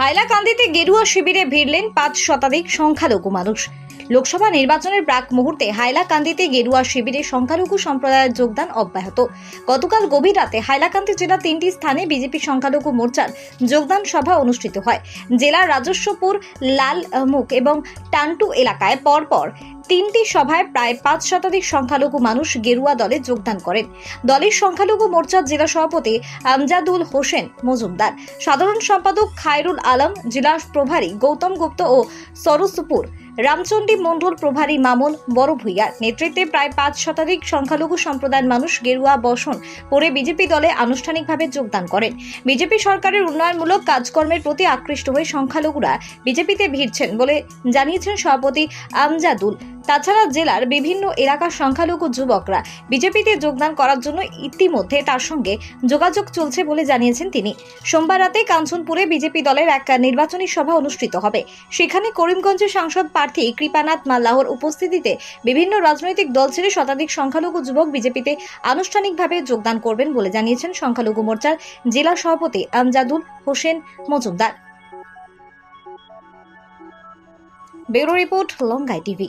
হাইলাকান্দিতে গেরুয়া শিবিরে ভিড়লেন পাঁচ শতাধিক সংখ্যালঘু মানুষ। লোকসভা নির্বাচনের প্রাক মুহূর্তে হাইলাকান্দিতে গেরুয়া শিবিরে সংখ্যালঘু সম্প্রদায়ের যোগদান অব্যাহত। গতকাল গভীর রাতে হাইলাকান্দি জেলা তিনটি স্থানে বিজেপি সংখ্যালঘু মোর্চার যোগদান সভা অনুষ্ঠিত হয়। জেলার রাজস্বপুর, লালমুখ এবং টান্টু এলাকায় পরপর তিনটি সভায় প্রায় পাঁচ শতাধিক সংখ্যালঘু মানুষ গেরুয়া দলে যোগদান করেন। দলের সংখ্যালঘু মোর্চার জেলা সভাপতি আমজাদুল হোসেন মজুমদার, সাধারণ সম্পাদক খায়রুল আলম, জেলা প্রভারী গৌতম গুপ্ত ও সরসপুর রামচন্ডী মণ্ডল প্রভারী মামুন বড় ভূঁইয়ার নেতৃত্বে প্রায় পাঁচ শতাধিক সংখ্যালঘু সম্প্রদায়ের মানুষ গেরুয়া বসন পরে বিজেপি দলে আনুষ্ঠানিকভাবে যোগদান করেন। বিজেপি সরকারের উন্নয়নমূলক কাজকর্মের প্রতি আকৃষ্ট হয়ে সংখ্যালঘুরা বিজেপিতে ভিড়ছেন বলে জানিয়েছেন সভাপতি আমজাদুল। তাছাড়া জেলার বিভিন্ন এলাকার সংখ্যালঘু যুবকরা বিজেপিতে যোগদান করার জন্য ইতিমধ্যে তার সঙ্গে যোগাযোগ চলছে বলে জানিয়েছেন তিনি। সোমবার রাতে কাঞ্চনপুরে বিজেপি দলের এক নির্বাচনী সভা অনুষ্ঠিত হবে। সেখানে করিমগঞ্জের সাংসদ প্রার্থী কৃপানাথ মাল্লাহর উপস্থিতিতে বিভিন্ন রাজনৈতিক দল ছেড়ে শতাধিক সংখ্যালঘু যুবক বিজেপিতে আনুষ্ঠানিকভাবে যোগদান করবেন বলে জানিয়েছেন সংখ্যালঘু মোর্চার জেলা সভাপতি Amjadul Hossain Majumdar. Bureau report Longai TV.